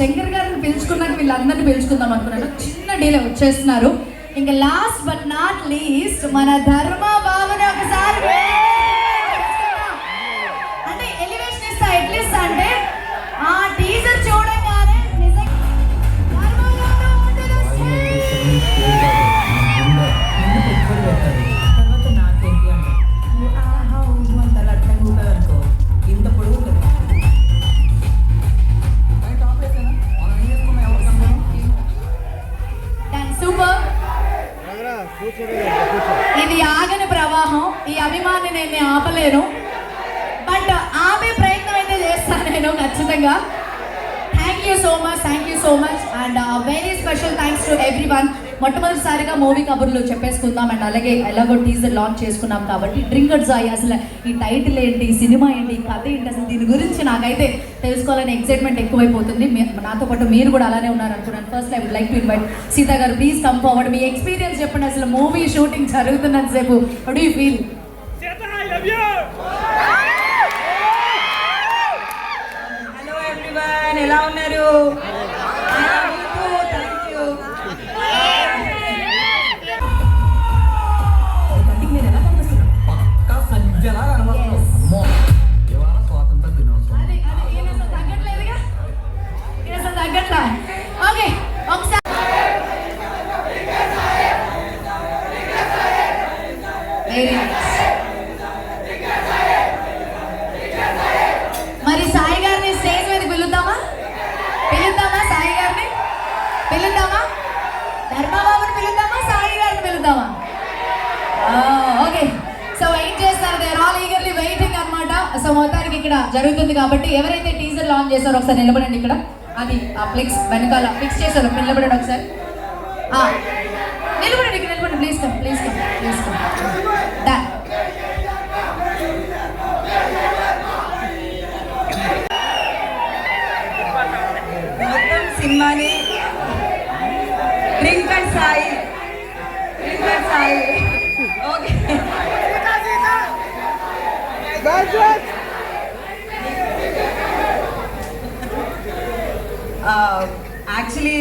శంకర్ గారిని పిలుచుకున్నాక వీళ్ళందరినీ పిలుచుకుందాం అనుకున్నాను చిన్న డీలే వచ్చేస్తున్నారు ఇంకా లాస్ట్ బట్ నాట్ లీస్ట్ మన ధర్మ భావన ఒకసారి ఇది ఆగని ప్రవాహం ఈ అభిమాని నేను ఆపలేను బట్ ఆపే ప్రయత్నం అయితే చేస్తాను నేను ఖచ్చితంగా thank you so much thank you so much and very special thanks to everyone మొట్టమొదటిసారిగా మూవీ కబుర్లు చెప్పేసుకుందాం అండ్ అలాగే ఎలాగో టీజర్ లాంచ్ చేసుకున్నాం కాబట్టి డ్రింకర్ జాయ్ అసలు ఈ టైటిల్ ఏంటి సినిమా ఏంటి కథ ఏంటి అసలు దీని గురించి నాకైతే తెలుసుకోవాలని ఎక్సైట్మెంట్ ఎక్కువైపోతుంది నాతో పాటు మీరు కూడా అలానే ఉన్నారు అనుకున్నాను first I would like to invite Seetha garu please come forward me experience చెప్పండి అసలు మూవీ షూటింగ్ జరుగుతున్నంత సేపు do you feel hello everyone ఎలా ఉన్నారు మరి సాయి గారిని స్టేజ్ మీద పిలుద్దామా పిలుద్దామా సాయి గారిని పిలుద్దామా ధర్మబాబుని పిలుద్దామా సాయి గారిని పిలుద్దామా ఓకే సో వెయిట్ చేస్తారు దేర్ ఆల్ ఈగర్లీ వెయిటింగ్ అనమాట సో మొత్తానికి ఇక్కడ జరుగుతుంది కాబట్టి ఎవరైతే టీజర్ లాంచ్ చేశారో ఒకసారి నిలబడండి ఇక్కడ అది ఆ ఫ్లిక్స్ వెనకాల ఫిక్స్ చేశారు నిలబడండి ఒకసారి నిలబడండి ఇక్కడ నిలబడండి please come please come please come actually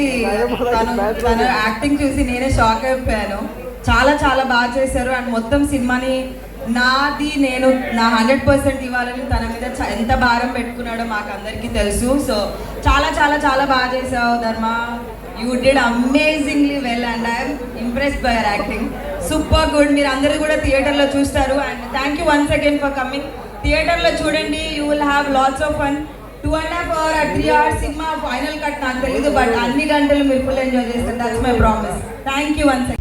తను తను యాక్టింగ్ చూసి నేనే షాక్ అయిపోయాను చాలా చాలా బాగా చేశారు అండ్ మొత్తం సినిమాని నాది నేను నా హండ్రెడ్ పర్సెంట్ ఇవ్వాలని తన మీద ఎంత భారం పెట్టుకున్నాడో మాకు అందరికీ తెలుసు సో చాలా చాలా చాలా బాగా చేసావు Dharma you did amazingly well and I'm impressed by your acting super good మీరు అందరూ కూడా థియేటర్లో చూస్తారు and thank you once again for coming థియేటర్లో చూడండి you will have lots of fun two and half hour three hours cinema final cut నాకు తెలియదు but అన్ని గంటలు మీరు ఫుల్ ఎంజాయ్ చేస్తారు that's my promise thank you once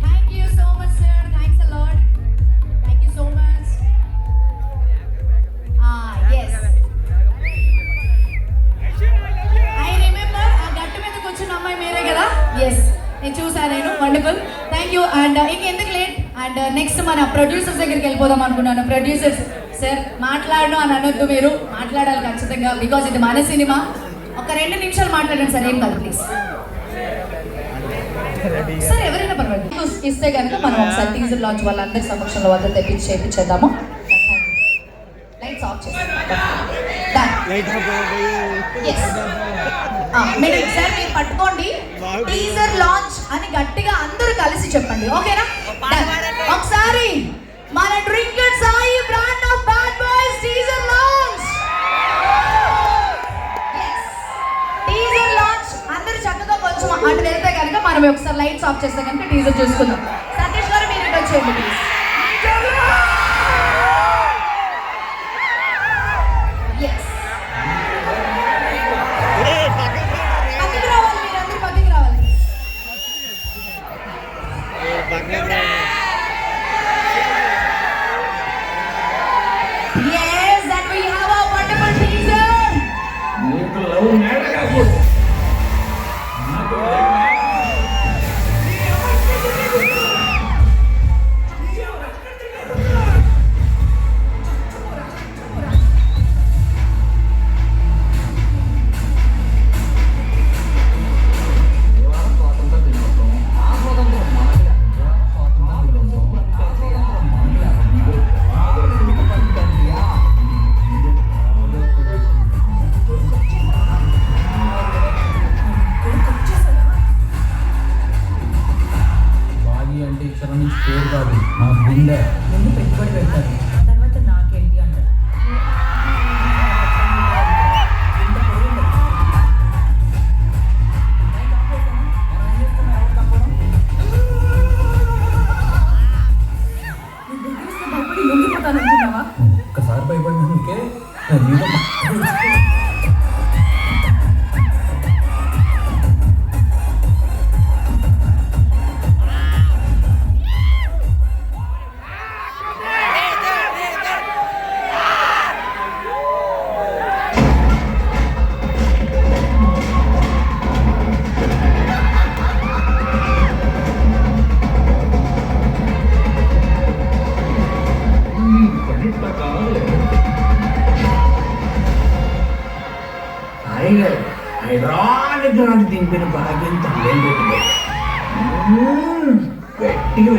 నేను చూసాను వండర్ఫుల్ థ్యాంక్ యూ అండ్ ఇంకెందుకు లేట్ అండ్ నెక్స్ట్ మన ప్రొడ్యూసర్స్ దగ్గరికి వెళ్ళిపోదాం అనుకున్నాను ప్రొడ్యూసర్స్ సార్ మాట్లాడను అని అనొద్దు మీరు మాట్లాడాలి ఖచ్చితంగా బికాజ్ ఇది మన సినిమా ఒక రెండు నిమిషాలు మాట్లాడండి సార్ ఏం కాదు ప్లీజ్ సార్ ఎవరైనా పర్వాలేదు ఇస్తే కనుక మనం ఒకసారి టీజర్ లాంచ్ వాళ్ళందరి సమక్షంలో వద్ద తెప్పించి చేయించేద్దాము లైట్స్ ఆఫ్ మీరు ఒకసారి మీరు పట్టుకోండి టీజర్ లాంచ్ అని గట్టిగా అందరూ కలిసి చెప్పండి ఓకేనా ఒకసారి మన drinkers Sai brand of bad boys diesel launch diesel launch అందరూ చక్కగా కొంచెం అటు వెళ్తే కనుక మనం ఒకసారి లైట్స్ ఆఫ్ చేస్తే కనుక డీజల్ చూసుకుందాం సతీష్ గారు మీరు వచ్చేయండి ప్లీజ్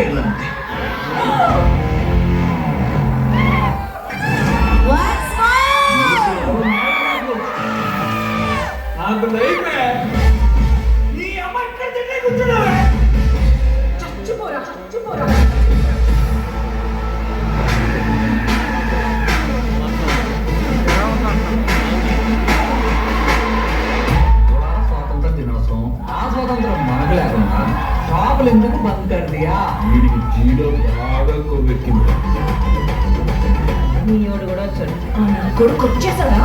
ಎಲ್ಲ కొడుకు వచ్చేసాడా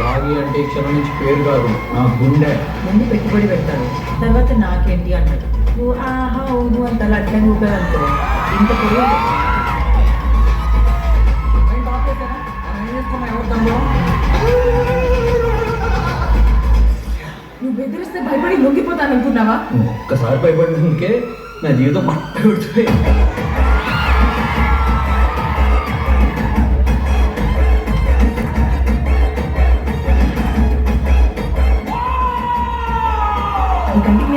బాగి అంటే క్షణం నుంచి పేరు కాదు గుండె ముందు పెట్టుబడి పెడతాడు తర్వాత నాకేంటి అన్నాడు నువ్వు ఆహా అవును అంత అట్లా ఊపే అంటారు ఇంత పొడవు నువ్వు భయపడి లొంగిపోతాను అనుకున్నావా ఒక్కసారి భయపడినందుకే నా జీవితం పట్టు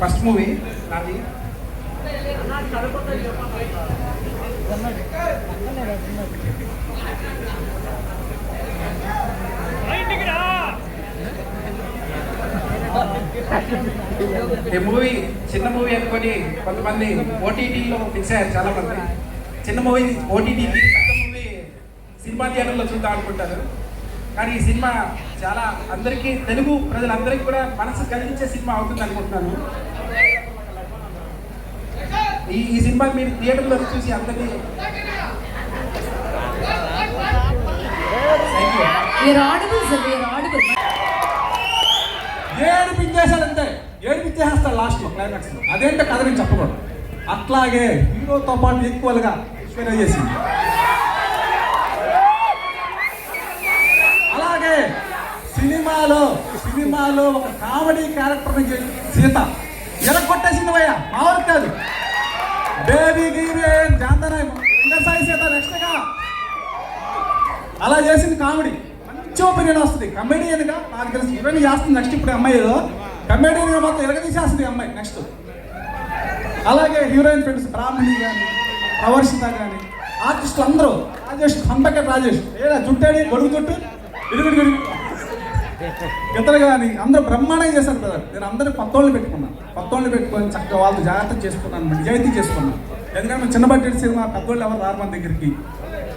ఫస్ట్ మూవీ నాది ఈ మూవీ చిన్న మూవీ అనుకొని కొంతమంది ఓటీటీలో ఫిక్స్ చాలా మంది చిన్న మూవీ ఓటీటీ పెద్ద మూవీ సినిమా థియేటర్లో చూద్దాం అనుకుంటారు కానీ ఈ సినిమా చాలా అందరికీ తెలుగు ప్రజలందరికీ కూడా మనసు కలిగించే సినిమా అవుతుంది అనుకుంటున్నాను ఈ ఈ సినిమా మీరు థియేటర్లో చూసి అందరినీ ఏడిపించేశాడు అంతే ఏడిపించేస్తాడు లాస్ట్లో క్లైమాక్స్లో అదేంటో కథ నేను చెప్పకూడదు అట్లాగే హీరోతో పాటు ఈక్వల్గా చేసింది సినిమాలో సినిమాలో ఒక కామెడీ క్యారెక్టర్ సీత ఎరగొట్టేసింది భయ్య మావర్ కాదు బేబీ గీబే జాతనాయ్ వెంకటసాయి సీత నెక్స్ట్గా అలా చేసింది కామెడీ మంచి ఒపీనియన్ వస్తుంది కమెడియన్గా నాకు తెలిసి ఇవన్నీ చేస్తుంది నెక్స్ట్ ఇప్పుడు అమ్మాయి కమెడీ కమెడియన్గా మొత్తం ఎరగదీసేస్తుంది అమ్మాయి నెక్స్ట్ అలాగే హీరోయిన్ ఫ్రెండ్స్ బ్రాహ్మణి కానీ ప్రవర్షిత కానీ ఆర్టిస్టులు అందరూ రాజేష్ సంపక రాజేష్ ఏడా జుట్టేడి గొడుగు జుట్టు విడుగుడు ఇతరు కానీ అందరూ బ్రహ్మాండంగా చేశారు బ్రదర్ నేను అందరూ పత్తోళ్ళు పెట్టుకున్నాను పత్తోళ్ళు పెట్టుకొని చక్కగా వాళ్ళు జాగ్రత్త చేసుకున్నాను నిజాయితీ చేసుకున్నాను ఎందుకంటే చిన్న బడ్జెట్ సినిమా పెద్దోళ్ళు ఎవరు రారు మన దగ్గరికి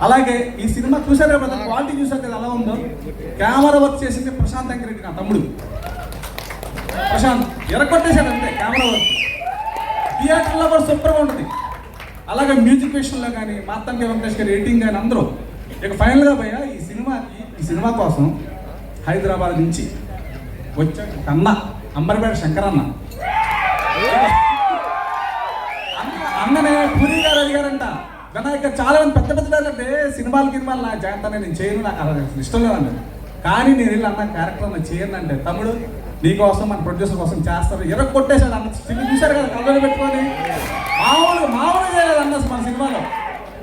అలాగే ఈ సినిమా చూసారా బ్రదర్ క్వాలిటీ చూసారు కదా ఎలా ఉందో కెమెరా వర్క్ చేసింది ప్రశాంత్ అంకిరెడ్డి నా తమ్ముడు ప్రశాంత్ ఎరగొట్టేశాడు అంతే కెమెరా వర్క్ థియేటర్లో కూడా సూపర్గా ఉంటుంది అలాగే మ్యూజిక్ విషయంలో కానీ మాతంగి వెంకటేష్ గారి రేటింగ్ కానీ అందరూ ఇక ఫైనల్గా పోయా ఈ సినిమాకి ఈ సినిమా కోసం హైదరాబాద్ నుంచి వచ్చే అన్న అంబర్పేట శంకరన్న అన్ననే పూరి గారు అడిగారంట వినాయక చాలా మంది పెద్ద పెద్ద అంటే సినిమాలు గినిమాలు నా జాగ్రత్త నేను చేయను నాకు అలా ఇష్టం లేదండి కానీ నేను వెళ్ళి అన్న క్యారెక్టర్ నేను చేయను అంటే తమ్ముడు నీకోసం మన ప్రొడ్యూసర్ కోసం చేస్తారు ఎర్ర కొట్టేశాడు అన్న సినిమా చూశారు కదా కళ్ళలో పెట్టుకొని మామూలుగా మామూలుగా చేయలేదు అన్న మన సినిమాలో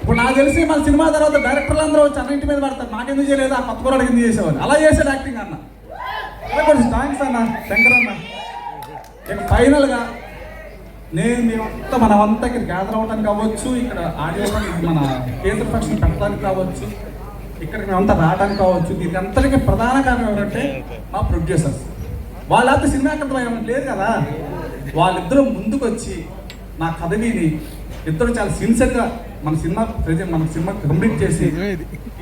ఇప్పుడు నాకు తెలిసి మన సినిమా తర్వాత డైరెక్టర్లు అందరూ వచ్చి అన్నింటి మీద పడతారు నాకెందుకు చేయలేదు ఆ కొత్త కూడా ఎందుకు చేసేవాళ్ళు అలా చేసాడు యాక్టింగ్ అన్న కొంచెం థ్యాంక్స్ అన్న శంకర్ అన్న ఇక ఫైనల్గా నేను మేమంతా మనమంతా ఇక్కడ గ్యాదర్ అవ్వడానికి అవ్వచ్చు ఇక్కడ ఆడియో మన కేంద్ర ఫంక్షన్ పెట్టడానికి కావచ్చు ఇక్కడ మేమంతా రావడానికి కావచ్చు దీనికి అంతటికీ ప్రధాన కారణం ఏంటంటే మా ప్రొడ్యూసర్స్ వాళ్ళంతా సినిమా ఏమైనా లేదు కదా వాళ్ళిద్దరూ ముందుకు వచ్చి నా కథ విని ఇద్దరు చాలా సిన్సియర్గా మన సినిమా ప్రజెంట్ మన సినిమా కంప్లీట్ చేసి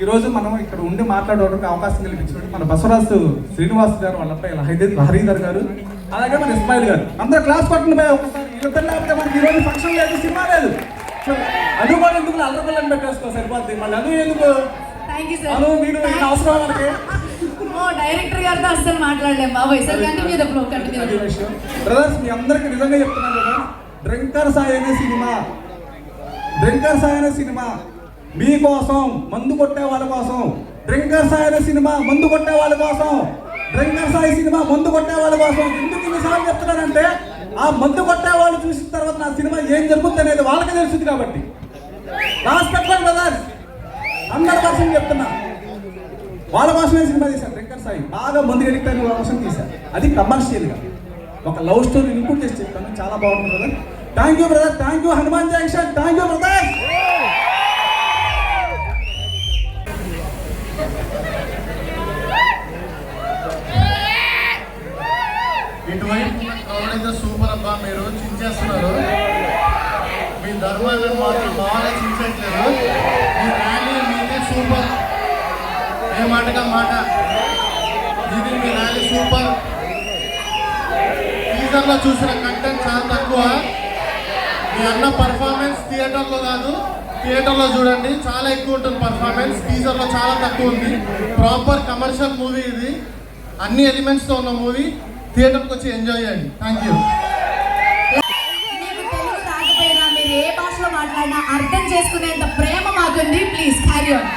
ఈ రోజు మనం ఇక్కడ ఉండి మాట్లాడడానికి అవకాశం కల్పించినట్టు మన బసవరాజు శ్రీనివాస్ గారు వాళ్ళ అబ్బాయి హరిధర్ గారు అలాగే మన ఇస్మాయిల్ గారు అందరూ క్లాస్ పట్టణమే మనకి ఈ రోజు ఫంక్షన్ లేదు సినిమా లేదు అనుకోవడం ఎందుకు అల్లరిపిల్లని పెట్టేసుకో సరిపోద్ది మళ్ళీ అను ఎందుకు అను మీరు అవసరం మనకి డైరెక్టర్ గారితో అస్సలు మాట్లాడలేము బాబాయ్ మీద బ్రోకర్ బ్రదర్స్ మీ అందరికి నిజంగా చెప్తున్నాను కదా డ్రంకర్ సాయి అనే సినిమా డ్రింకర్స్ అయిన సినిమా మీకోసం మందు కొట్టే వాళ్ళ కోసం డ్రింకర్స్ అయిన సినిమా మందు కొట్టే వాళ్ళ కోసం డ్రింకర్స్ అయిన సినిమా మందు కొట్టే వాళ్ళ కోసం ఎందుకు ఇన్నిసార్లు చెప్తున్నానంటే ఆ మందు కొట్టే వాళ్ళు చూసిన తర్వాత నా సినిమా ఏం జరుగుతుంది అనేది వాళ్ళకి తెలుస్తుంది కాబట్టి లాస్ట్ పెట్టండి బ్రదర్ చెప్తున్నా వాళ్ళ కోసమే సినిమా తీశాను డ్రింకర్ సాయి బాగా మందు ఎడిక్ట్ వాళ్ళ కోసం తీశాను అది కమర్షియల్గా ఒక లవ్ స్టోరీ ఇంక్లూడ్ చేసి చెప్తాను చాలా బాగుంటుంది కదా Thank you, brother. Thank you, Hanuman Junction. Thank you, brother. థియేటర్లో చూడండి చాలా ఎక్కువ ఉంటుంది పర్ఫార్మెన్స్ టీజర్లో చాలా తక్కువ ఉంది ప్రాపర్ కమర్షియల్ మూవీ ఇది అన్ని ఎలిమెంట్స్తో ఉన్న మూవీ థియేటర్కి వచ్చి ఎంజాయ్ చేయండి థ్యాంక్ యూ ఏ మాట్లాడినా అర్థం చేసుకునేంత ప్రేమ మాకుంది please carry on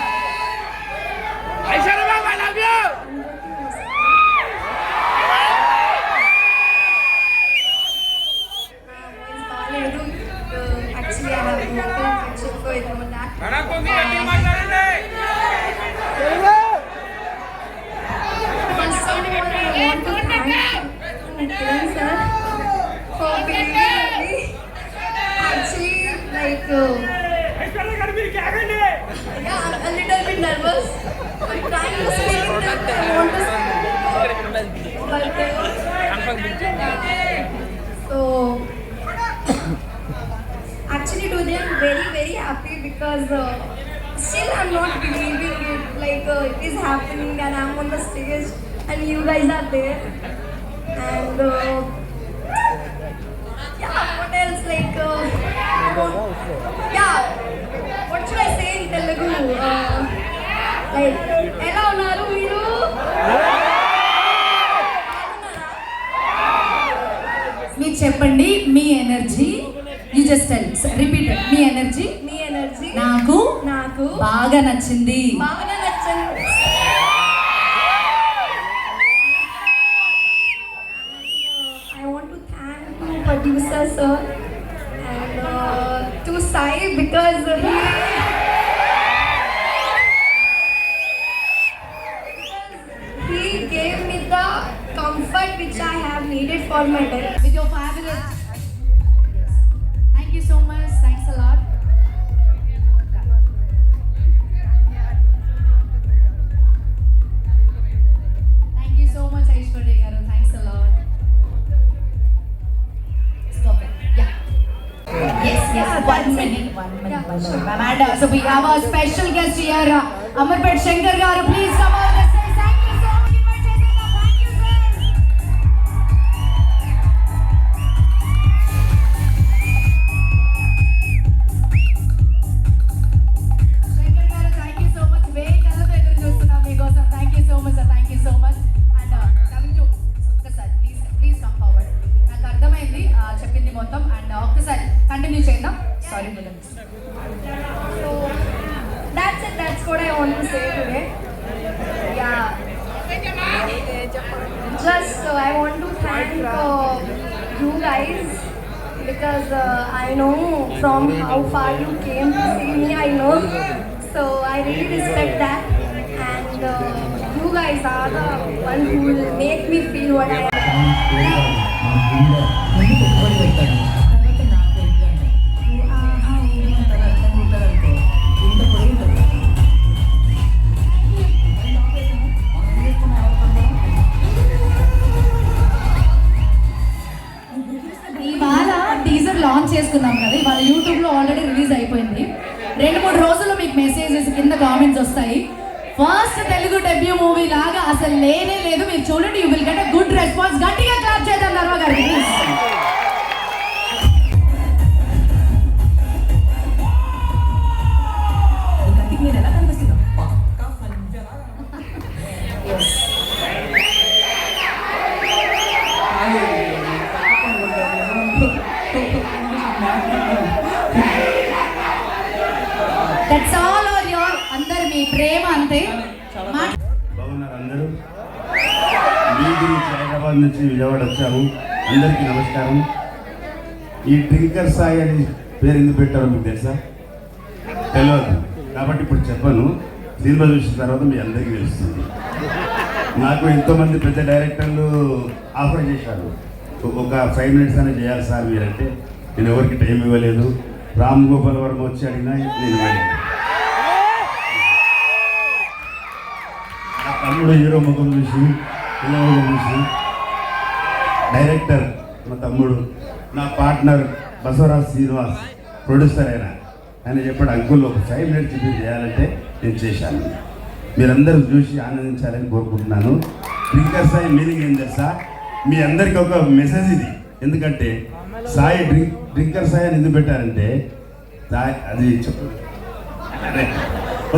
ya what should I say in Telugu ఎలా ఉన్నారు మీరు మీరు చెప్పండి మీ ఎనర్జీ యూ జస్ట్ రిపీట్ మీ ఎనర్జీ మీ ఎనర్జీ నాకు నాకు బాగా నచ్చింది బాగా నచ్చింది I want to thank you producer sir because of you. he gave me the comfort which I have needed for my life. కార్యక్రమ special guest year Amberpet Shankar గారు please guys because uh, I know from how far you came to see me, I know. So I really respect that. And uh, you guys are the one who will make me feel what I am. Messages కింద comments వస్తాయి first Telugu debut movie లాగా అసలు లేనే లేదు మీరు చూడండి you will get a good response గట్టిగా clap చేద్దాం నర్వ గారికి కానీ ఈ డ్రింకర్ సాయి అని పేరు ఎందుకు పెట్టారో మీకు తెలుసా తెలియదు కాబట్టి ఇప్పుడు చెప్పను సినిమా చూసిన తర్వాత మీ అందరికీ తెలుస్తుంది నాకు ఎంతోమంది పెద్ద డైరెక్టర్లు ఆఫర్ చేశారు ఒక ఫైవ్ మినిట్స్ అనేది చేయాలి సార్ మీరంటే నేను ఎవరికి టైం ఇవ్వలేదు రామ్ గోపాల్ వర్మ వచ్చి అడిగినా నేను ఇవ్వలేదు తమ్ముడు హీరో ముఖం చూసి హీరో చూసి డైరెక్టర్ మా తమ్ముడు నా పార్ట్నర్ బసవరాజ్ శ్రీనివాస్ ప్రొడ్యూసర్ అయినా ఆయన చెప్పాడు అంకుల్ ఒక ఫైవ్ మినిట్స్ చేయాలంటే నేను చేశాను మీరందరూ చూసి ఆనందించాలని కోరుకుంటున్నాను డ్రింకర్ సాయి మీనింగ్ ఏం తెలుసా మీ అందరికీ ఒక మెసేజ్ ఇది ఎందుకంటే సాయి డ్రింక్ డ్రింకర్ సాయి అని ఎందుకు పెట్టారంటే అది చెప్పు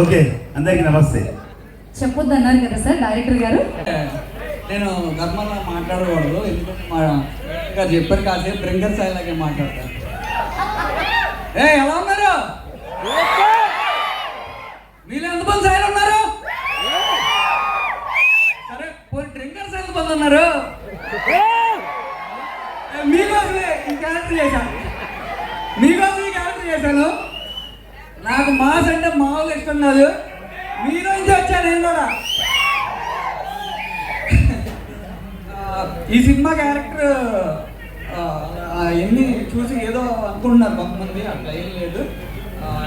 ఓకే అందరికీ నమస్తే చెప్పొద్దు అన్నారు కదా సార్ డైరెక్టర్ గారు నేను ధర్మంగా మాట్లాడకూడదు ఎందుకంటే గారు చెప్పారు కాసేపు బ్రింగర్ సాయి లాగే మాట్లాడతారు ఏ ఎలా ఉన్నారు మీరు ఎంతమంది సాయిలు ఉన్నారు సరే పోయి డ్రింకర్స్ ఎంతమంది ఉన్నారు మీకోసమే ఇంకా క్యారెక్టర్ చేశాను మీకోసం ఈ క్యారెక్టర్ చేశాను నాకు మాస్ అంటే మామూలు ఇష్టం కాదు నుంచి వచ్చాను నేను కూడా ఈ సినిమా క్యారెక్టర్ ఎన్ని చూసి ఏదో అనుకుంటున్నారు కొంతమంది అట్లా ఏం లేదు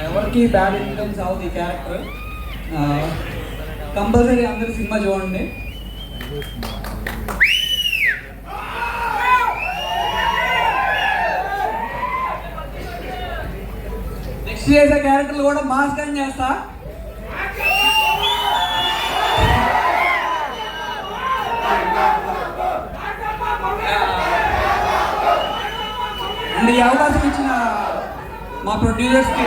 ఎవరికి బ్యాడ్ ఇన్కమ్స్ అవ్వదు ఈ క్యారెక్టర్ కంపల్సరీ అందరు సినిమా చూడండి నెక్స్ట్ చేసే క్యారెక్టర్లు కూడా మాస్క్ అని చేస్తా మీరు ఏ అవకాశం ఇచ్చిన మా ప్రొడ్యూసర్స్కి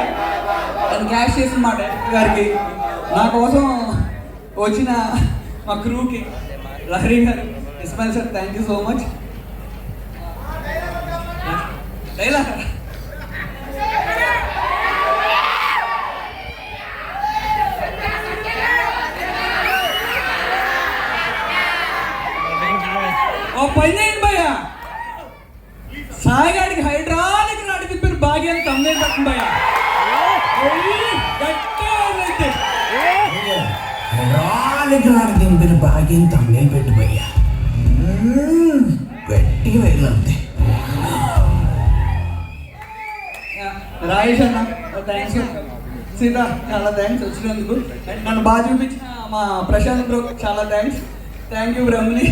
తను క్యాష్ చేసిన మా డైరెక్టర్ గారికి నా కోసం వచ్చిన మా క్రూకి Lahari garu Ismail sir thank you so much Laila ఓ పని భయ్యా సాయిగాడికి హైడ్రాలిక్ నడిపిన భాగ్యాన్ని తమ్మే పట్టిందయ్య హైడ్రాలిక్ నడిపిన భాగ్యం తమ్మే పెట్టిపోయా గట్టిగా వెళ్ళంతే రాయేష్ అన్న థ్యాంక్స్ సీత చాలా థ్యాంక్స్ వచ్చినందుకు అండ్ నన్ను బాగా చూపించిన మా ప్రశాంత్ బ్రో చాలా thanks thank you Brahmani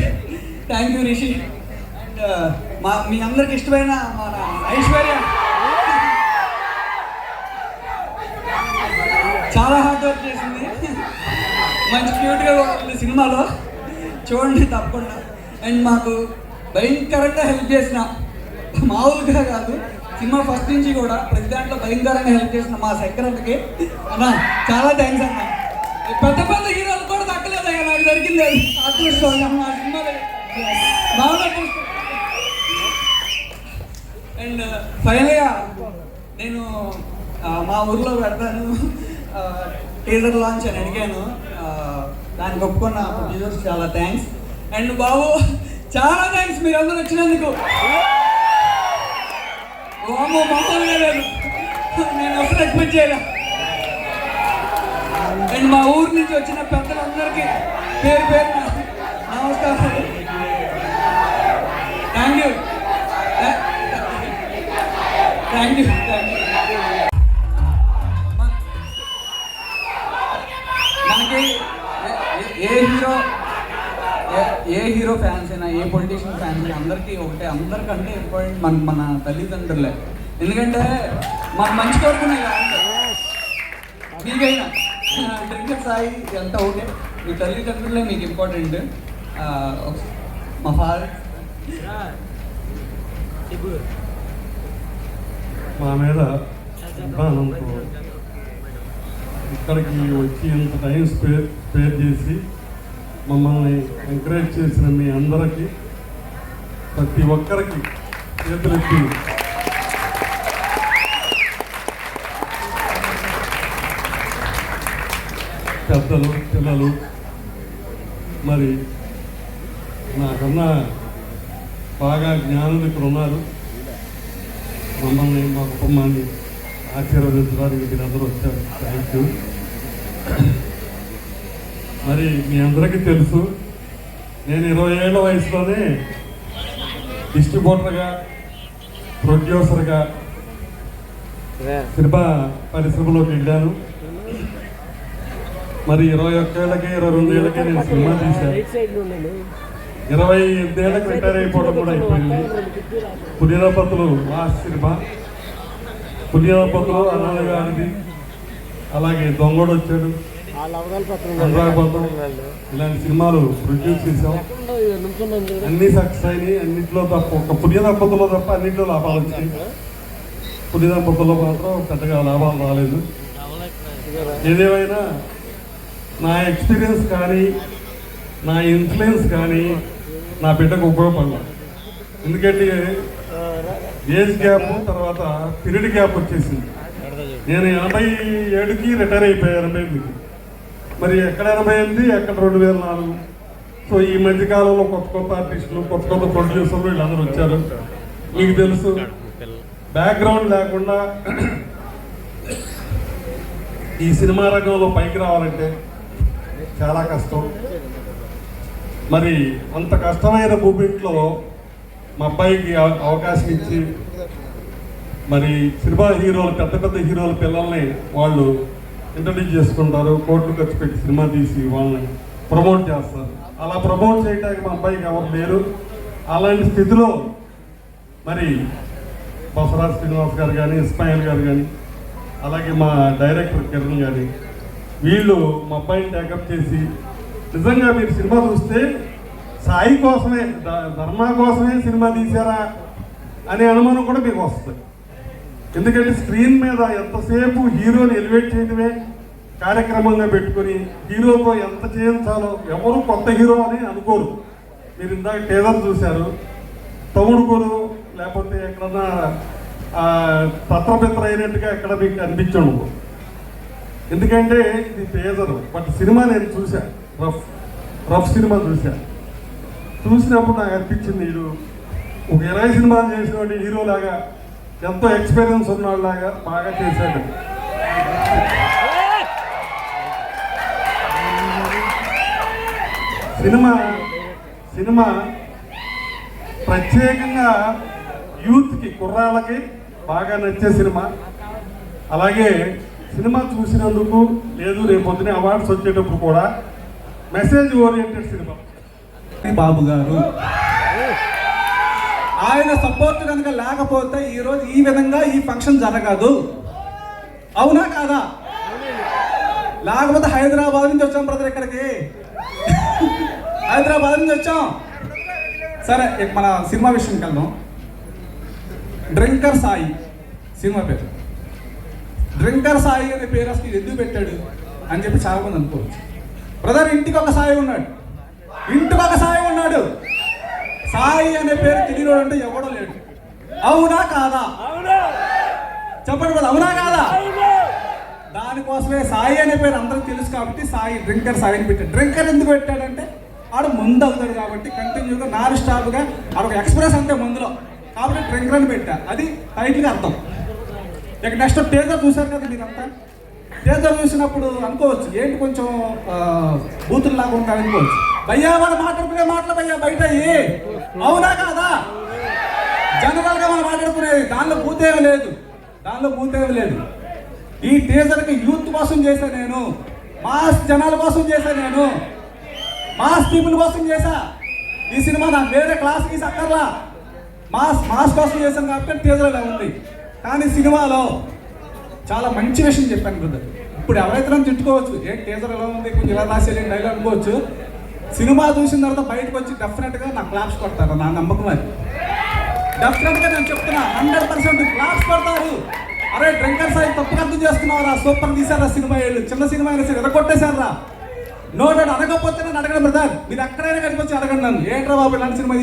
thank you Rishi and మా మీ అందరికి ఇష్టమైన మన ఐశ్వర్య చాలా హార్డ్ వర్క్ చేసింది మంచి క్యూట్గా ఉంది సినిమాలో చూడండి తప్పకుండా అండ్ మాకు భయంకరంగా హెల్ప్ చేసిన మామూలుగా కాదు సినిమా ఫస్ట్ నుంచి కూడా ప్రతి దాంట్లో భయంకరంగా హెల్ప్ చేసిన మా సెక్రటరీకి అన్నా చాలా థ్యాంక్స్ అన్న పెద్ద పెద్ద హీరోలు కూడా తగ్గలేదు అయ్యా నాకు దొరికింది అదృష్టం మా సినిమా బాగా అండ్ ఫైనల్గా నేను మా ఊర్లో పెడతాను టీజర్ లాంచ్ అని అడిగాను దానికి ఒప్పుకున్న ప్రొడ్యూసర్స్ చాలా థ్యాంక్స్ అండ్ బాబు చాలా థ్యాంక్స్ మీరు అందరూ వచ్చినందుకు నేను అసలు ఎక్స్పెక్ట్ చేయలే అండ్ మా ఊరు నుంచి వచ్చిన పెద్దలందరికీ పేరు పేరు నమస్కారం థ్యాంక్ మనకి ఏ హీరో ఏ హీరో ఫ్యాన్స్ అయినా ఏ పొలిటీషియన్ ఫ్యాన్స్ అయినా అందరికీ ఒకటే అందరికంటే ఇంపార్టెంట్ మన మన తల్లిదండ్రులే ఎందుకంటే మన మంచి కోరుకునే మీకైనా డ్రింకర్ సాయి ఎంత ఒకటే మీ తల్లిదండ్రులే మీకు ఇంపార్టెంట్ మా ఫాదర్ మా మీద అభిమానంతో ఇక్కడికి వచ్చి ఇంత టైం స్పేర్ స్పేర్ చేసి మమ్మల్ని ఎంకరేజ్ చేసిన మీ అందరికీ ప్రతి ఒక్కరికి చేతులెత్తి పెద్దలు పిల్లలు మరి నాకన్నా బాగా జ్ఞానం ఇక్కడ ఉన్నారు మమ్మల్ని మా కుటుంబాన్ని ఆశీర్వదించడానికి మీరు అందరూ వచ్చారు థ్యాంక్ యూ మరి మీ అందరికీ తెలుసు నేను ఇరవై ఏళ్ళ వయసులోనే డిస్ట్రిబ్యూటర్గా ప్రొడ్యూసర్గా సినిమా పరిశ్రమలోకి వెళ్ళాను మరి ఇరవై ఒక్క ఇరవై రెండు ఏళ్ళకే నేను సినిమా తీశాను ఇరవై ఎనిమిదేళ్ళకి రిటైర్ అయిపోవడం కూడా అయిపోయింది పుణ్యపతులు ఆ సినిమా పుణ్యపతులు అనాథ గారిది అలాగే దొంగడు వచ్చాడు ఇలాంటి సినిమాలు ప్రొడ్యూస్ చేసాం అన్ని సక్సెస్ అయినాయి అన్నింటిలో తప్ప ఒక పుణ్యదంపతుల్లో తప్ప అన్నింటిలో లాభాలు వచ్చాయి పుణ్యదంపతుల్లో మాత్రం పెద్దగా లాభాలు రాలేదు ఏదేమైనా నా ఎక్స్పీరియన్స్ కానీ నా ఇన్ఫ్లుయెన్స్ కానీ నా బిడ్డకు ఉపయోగపడాలి ఎందుకంటే ఏజ్ గ్యాప్ తర్వాత పిరియడ్ గ్యాప్ వచ్చేసింది నేను ఎనభై ఏడుకి రిటైర్ అయిపోయాను ఎనభై ఎనిమిదికి మరి ఎక్కడ ఎనభై ఎనిమిది ఎక్కడ రెండు వేల నాలుగు సో ఈ మధ్యకాలంలో కొత్త కొత్త ఆర్టిస్టులు కొత్త కొత్త ప్రొడ్యూసర్లు వీళ్ళందరూ వచ్చారు మీకు తెలుసు బ్యాక్గ్రౌండ్ లేకుండా ఈ సినిమా రంగంలో పైకి రావాలంటే చాలా కష్టం మరి అంత కష్టమైన మూమెంట్లో మా అబ్బాయికి అవకాశం ఇచ్చి మరి సినిమా హీరోలు పెద్ద పెద్ద హీరోల పిల్లల్ని వాళ్ళు ఇంట్రడ్యూస్ చేసుకుంటారు కోట్లు ఖర్చు పెట్టి సినిమా తీసి వాళ్ళని ప్రమోట్ చేస్తారు అలా ప్రమోట్ చేయడానికి మా అబ్బాయికి ఎవరు లేరు అలాంటి స్థితిలో మరి బసరాజ్ శ్రీనివాస్ గారు కానీ ఇస్మాయిల్ గారు కానీ అలాగే మా డైరెక్టర్ కిరణ్ గారి వీళ్ళు మా అబ్బాయిని టేకప్ చేసి నిజంగా మీరు సినిమా చూస్తే సాయి కోసమే ధర్మ కోసమే సినిమా తీశారా అనే అనుమానం కూడా మీకు వస్తుంది ఎందుకంటే స్క్రీన్ మీద ఎంతసేపు హీరోని ఎలివేట్ చేయడమే కార్యక్రమంగా పెట్టుకుని హీరోతో ఎంత చేయించాలో ఎవరు కొత్త హీరో అని అనుకోరు మీరు ఇందాక టేజర్ చూశారు తమ్ముడుకోరు లేకపోతే ఎక్కడన్నా పత్రపిత్ర అయినట్టుగా ఎక్కడ మీకు అనిపించండు ఎందుకంటే ఇది టేజర్ బట్ సినిమా నేను చూశాను రఫ్ రఫ్ సినిమా చూసా చూసినప్పుడు నాకు అనిపించింది వీడు ఒక ఇరవై సినిమాలు చేసినటువంటి హీరోలాగా ఎంతో ఎక్స్పీరియన్స్ ఉన్నవాళ్ళలాగా బాగా చేశాడు సినిమా సినిమా ప్రత్యేకంగా యూత్కి కుర్రాళ్ళకి బాగా నచ్చే సినిమా అలాగే సినిమా చూసినందుకు లేదు రేపు రేపొద్దునే అవార్డ్స్ వచ్చేటప్పుడు కూడా మెసేజ్ ఓరియంటెడ్ సినిమా బాబు గారు ఆయన సపోర్ట్ కనుక లేకపోతే ఈరోజు ఈ విధంగా ఈ ఫంక్షన్ జరగదు అవునా కాదా లేకపోతే హైదరాబాద్ నుంచి వచ్చాం బ్రదర్ ఇక్కడికి హైదరాబాద్ నుంచి వచ్చాం సరే మన సినిమా విషయం కలదాం డ్రింకర్ సాయి సినిమా పేరు డ్రింకర్ సాయి అనే పేరు అసలు ఎందుకు పెట్టాడు అని చెప్పి చాలామంది అనుకోవచ్చు బ్రదర్ ఇంటికి ఒక సాయి ఉన్నాడు ఇంటికి ఒక సాయి ఉన్నాడు సాయి అనే పేరు తెలియని అంటే ఎవడో లేడు అవునా కాదా చెప్పండి కదా అవునా కాదా దానికోసమే సాయి అనే పేరు అందరూ తెలుసు కాబట్టి సాయి డ్రింకర్ సాయిని పెట్టాడు డ్రింకర్ ఎందుకు పెట్టాడంటే ఆడు ముందు అవుతాడు కాబట్టి కంటిన్యూగా నాన్ స్టాప్గా ఆడొక ఎక్స్ప్రెస్ అంతే ముందులో కాబట్టి డ్రింకర్ అని పెట్టా అది టైటిల్గా అర్థం ఇక నెక్స్ట్ టేజర్ చూశారు కదా అంతా టీజర్ చూసినప్పుడు అనుకోవచ్చు ఏంటి కొంచెం లాగా ఉంటాయి అనుకోవచ్చు భయ్యా వాళ్ళు మాట్లాడుకునే మాటలు భయ్యా బయట అవునా కాదా జనరల్గా మనం మాట్లాడుకునేది దానిలో బూతేమి లేదు దానిలో బూతేమి లేదు ఈ టీజర్కి యూత్ కోసం చేశా నేను మాస్ జనాల కోసం చేశా నేను మాస్ పీపుల్ కోసం చేశా ఈ సినిమా నాకు వేరే క్లాస్కి సక్కర్లా మాస్ మాస్ కోసం చేశాను కాబట్టి టీజర్లో ఉంది కానీ సినిమాలో చాలా మంచి విషయం చెప్పాను బ్రదర్ ఇప్పుడు ఎవరైతే తిట్టుకోవచ్చు ఏ టీజర్ ఎలా ఉంది కొంచెం ఇలా రాసేది డైలాగ్ అనుకోవచ్చు సినిమా చూసిన తర్వాత బయటకు వచ్చి డెఫినెట్గా నా క్లాప్స్ కొడతారు నా నమ్మకం అది డెఫినెట్గా నేను చెప్తున్నా హండ్రెడ్ పర్సెంట్ క్లాప్స్ కొడతారు అరే డ్రింకర్ సాయి తప్పుగా అర్థం చేస్తున్నారా సూపర్ తీసారా సినిమా ఏళ్ళు చిన్న సినిమా అయినా సరే ఎరగొట్టేశారా నో నేను అడగకపోతే నేను అడగడం బ్రదర్ మీరు ఎక్కడైనా కనిపించి అడగండి నన్ను ఏంట్రా బాబు ఇలాంటి సినిమా